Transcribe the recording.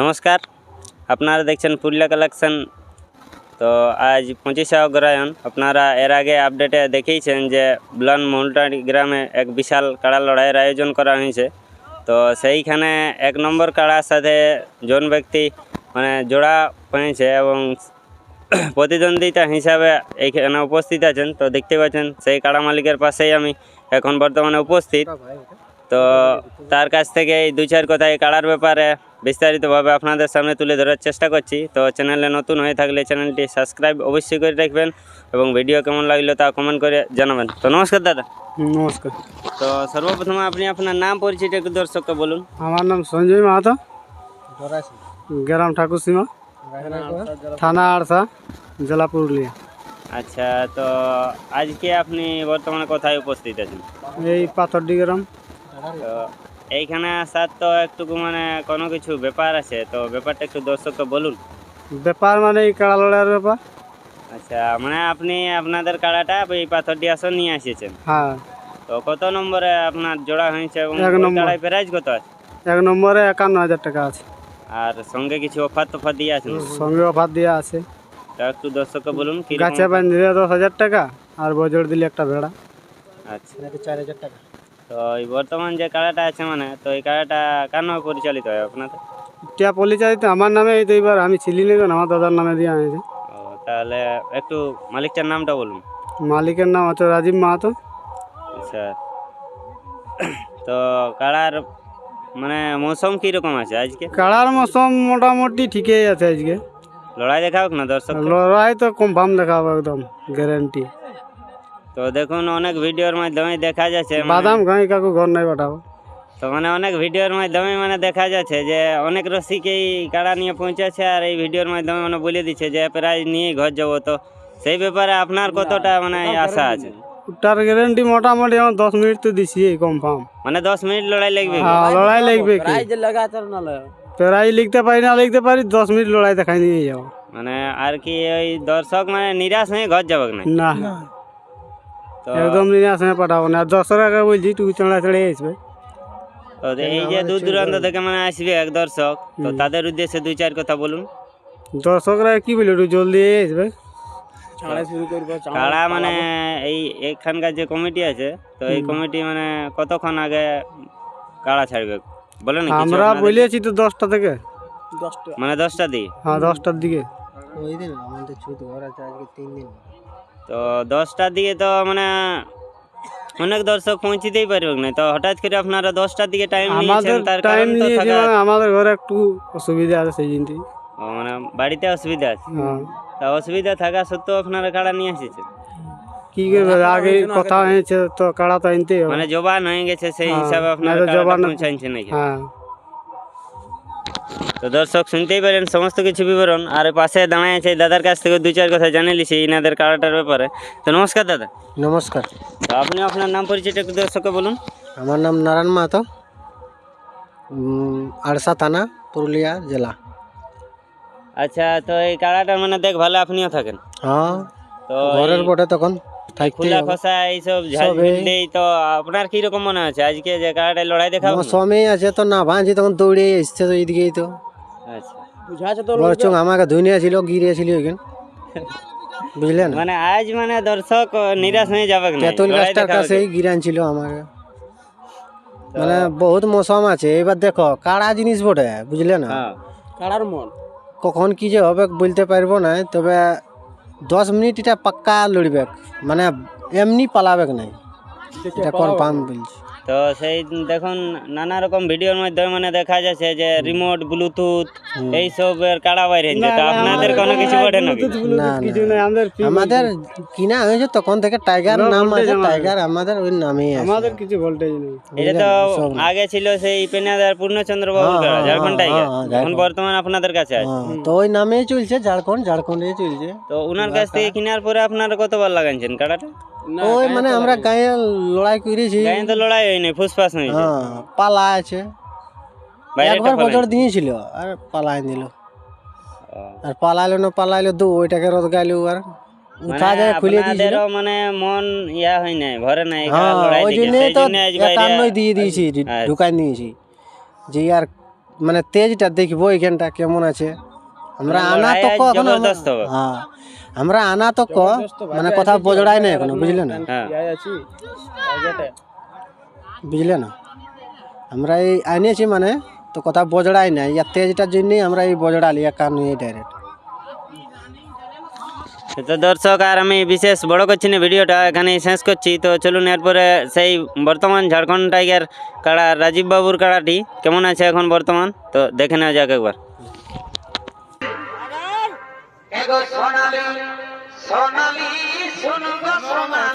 নমস্কার, আপনারা দেখছেন পুরুলিয়া কালেকশন। তো আজ পঁচিশে অগ্রহায়ণ, আপনারা এর আগে আপডেটে দেখেইছেন যে ব্লন মহুলটারি গ্রামে এক বিশাল কাড়া লড়াইয়ের আয়োজন করা হয়েছে। তো সেইখানে এক নম্বর কাড়ার সাথে জন ব্যক্তি মানে জোড়া হয়েছে এবং প্রতিদ্বন্দ্বিতা হিসাবে এইখানে উপস্থিত আছেন। তো দেখতে পাচ্ছেন, সেই কাড়া মালিকের পাশেই আমি এখন বর্তমানে উপস্থিত। তো তার কাছ থেকে এই দুই চার কথা এই কাড়ার ব্যাপারে বিস্তারিতভাবে আপনাদের সামনে তুলে ধরার চেষ্টা করছি। তো চ্যানেলে নতুন হয়ে থাকলে চ্যানেলটি সাবস্ক্রাইব অবশ্যই করে রাখবেন এবং ভিডিও কেমন লাগল তা কমেন্ট করে জানাবেন। তো নমস্কার দাদা। নমস্কার। তো সর্বপ্রথমে আপনি আপনার নাম পরিচয়টা একটু দর্শককে বলুন। আমার নাম সঞ্জয় মাহাতো। গ্রাম ঠাকুরসীমা। থানা আড়সা জেলা পুরুলিয়া। আচ্ছা তো আজকে আপনি বর্তমানে কোথায় উপস্থিত আছেন? এই পাথরডি গ্রাম। এইখানে আসার তো একটু মানে কোনো কিছু ব্যাপার আছে তো ব্যাপারটা একটু দর্শককে বলুন। ব্যাপার মানে এই কাড়া লড়াইয়ের ব্যাপার। আচ্ছা মানে আপনি আপনাদের কাড়াটা এই পাথরটি আসন নিয়ে এসেছেন হ্যাঁ। তো কত নম্বরে আপনার জোড়া হয়েছে এবং কাড়ায় প্রাইজ কত আছে? এক নম্বরে একান্ন হাজার টাকা আছে। আর সঙ্গে কিছু অফার তফার দিয়ে আছে সঙ্গে অফার দেওয়া আছে। তা একটু দর্শককে বলুন কি গাছে বান দিলে দশ হাজার টাকা আর বজর দিলে একটা ভেড়া। আচ্ছা। চার হাজার টাকা। তো এই বর্তমান যে কাড়াটা আছে মানে তো এই কাড়াটা কার নামে পরিচালিত হয় আপনাদের? টিয়া পলিচারিত আমার নামে এই তো এবার আমি ছিলি না কেন আমার দাদার নামে দিয়ে আনেছে ও তাহলে একটু মালিকটার নামটা বলুন। মালিকের নাম হচ্ছে রাজীব মাহাতো। আচ্ছা। তো কাড়ার মানে মৌসুম কীরকম আছে আজকে? কাড়ার মৌসুম মোটামুটি ঠিকই আছে আজকে। লড়াই দেখা হোক না দর্শক লড়াই তো কনফার্ম দেখাবো একদম গ্যারেন্টি তো দেখুন অনেক ভিডিওর মাধ্যমে দেখা যাচ্ছে মানে- বাদাম গাই কাকু ঘর নাই পাঠাবো তো মানে অনেক ভিডিওর মাধ্যমে মানে দেখা যাচ্ছে যে অনেক রসিকেই কাড়া নিয়ে পৌঁছেছে আর এই ভিডিওর মাধ্যমে মানে বলে দিচ্ছে যে প্রাইজ নিয়ে ঘর যাব। তো সেই ব্যাপারে আপনার কতটা মানে আশা আছে? ওটার গ্যারেন্টি মোটামুটি আমার দশ মিনিট তো দিছি কনফার্ম মানে দশ মিনিট লড়াই লাগবে? হ্যাঁ লড়াই লাগবে কি? প্রায় লিখতে পারি না লিখতে পারি দশ মিনিট লড়াই দেখাই নিয়ে যাব। মানে আর কি ওই দর্শক মানে নিরাশ হয়ে ঘর যাবে না। না। একদম নিরাশ হয়ে পাঠাবো না। দশশো টাকা বলছি টুকু চড়া চড়ে আসবে। তো এই যে দূর দূরান্ত থেকে মানে আসবে এক দর্শক তো তাদের উদ্দেশ্যে দুই চার কথা বলুন। দর্শকরা কি বলি একটু জলদি আসবে। কাড়া মানে এই এখানকার যে কমিটি আছে তো এই কমিটি মানে কতক্ষণ আগে কাড়া ছাড়বে? বলে না কিছু আমরা বলেছি তো দশটা থেকে। মানে দশটা দিই হ্যাঁ দশটার দিকে। তো দশটার দিকে তো মানে অনেক দর্শক পৌঁছিতেই পারবে না। তো হঠাৎ করে আপনারা দশটার দিকে টাইম নিয়েছেন তার টাইম কারণ তো থাকা আমাদের ঘরে একটু অসুবিধা আছে সেই ও, মানে বাড়িতে অসুবিধা আছে? হ্যাঁ। তা অসুবিধা থাকা সত্ত্বেও আপনারা কাড়া নিয়ে এসেছেন কি করবে? আগে কথা হয়েছে তো কাড়া তো আনতেই হবে। মানে জবান হয়ে গেছে সেই হ্যাঁ, হিসাবে আপনারা জবান- পৌঁছাইছেন নাকি? হ্যাঁ। তো দর্শক শুনতেই পেলেন সমস্ত কিছু বিবরণ। আর পাশে দাঁড়ায় আছে দাদার কাছ থেকে দুই চার কথা জানিয়ে লিছি ইনাদের কাড়াটার ব্যাপারে। তো নমস্কার দাদা। নমস্কার। তো আপনি আপনার নাম পরিচয়টা একটু দর্শককে বলুন। আমার নাম নারায়ণ মাহাতো। আড়সা থানা পুরুলিয়া জেলা। আচ্ছা তো এই কাড়াটার মানে দেখ ভালো আপনিও থাকেন। হ্যাঁ তো ঘরের বটে তখন। খোলা খসা এইসব ঝাল তো আপনার কি রকম মনে হচ্ছে আজকে যে লড়াই দেখাবো না? সময় আছে তো না ভাঙছি তখন দৌড়ে এসছে তো এইদিকেই তো। আচ্ছা। বরচং আমাকে ধুনিয়া ছিল গিরিয়েছিল ওইখান। বুঝলেন? মানে আজ মানে দর্শক নিরাশ হয়ে যাবে না তেঁতুল গাছটার কাছেই গিরান ছিল আমাকে। মানে বহুত মৌসম আছে এবার দেখো কাড়া জিনিস বটে বুঝলে না? হ্যাঁ। কখন কি যে হবে বলতে পারব না তবে দশ মিনিট এটা পাক্কা লড়বে মানে এমনি পালাবে নাই। এটা কনফার্ম বলছি। তো সেই দেখুন নানা রকম ভিডিওর মাধ্যমে মানে দেখা যাচ্ছে যে রিমোট ব্লুটুথ এই সবের কাড়া বাইরে। তো আপনাদের কোনো কিছু ঘটে না কিছু না। আমাদের আমাদের কিনা হয়েছে তখন থেকে টাইগার নাম আছে টাইগার আমাদের ওই নামেই আছে। আমাদের কিছু ভোল্টেজ নেই। এটা তো আগে ছিল সেই পেনাদার পূর্ণচন্দ্র বাবুর হ্যাঁ, কাড়া হ্যাঁ, ঝাড়খণ্ড হ্যাঁ, টাইগার হ্যাঁ, এখন বর্তমান আপনাদের কাছে আছে। তো ওই নামেই চলছে ঝাড়খণ্ড ঝাড়খণ্ডে চলছে। তো ওনার কাছ থেকে কেনার পরে আপনারা কতবার লাগাইছেন কাড়াটা? ওই মানে আমরা গায়ে লড়াই করেছি। গায়ে তো লড়াই হয়নি ফুসফাস হয়েছে। হ্যাঁ পালা আছে। একবার বছর দিয়েছিল আর পালাই দিল। আর পালাইলো না পালাইলো দু ওইটাকে রোদ গাইলো আর। উঠা যায় খুলে দিয়েছিল। মানে মন ইয়া হয় নাই ভরে নাই ওই জন্যই তো একান্নই দিয়ে দিয়েছি। ঢুকাই দিয়েছি। যে আর মানে তেজটা দেখব এখানটা কেমন আছে। আমরা মানে আনা তো আজ ক এখনও জবরদস্ত হবে। হ্যাঁ আমরা আনা তো ক মানে কথা বজড়াই না এখনও বুঝলে না? বুঝলে না? আমরা এই আনিয়েছি মানে তো কথা বজড়াই নাই। ইয়া তেজটার জন্যই আমরা এই বজড়ালি একা নিয়ে ডাইরেক্ট তো দর্শক আর আমি বিশেষ বড় করছি না ভিডিওটা এখানেই শেষ করছি। তো চলুন এরপরে সেই বর্তমান ঝাড়খণ্ড টাইগার কাড়া রাজীব বাবুর কাড়াটি কেমন আছে এখন বর্তমান? তো দেখে নেওয়া যাক একবার। এগো সোনালি সোনালি শুনগো সোনালি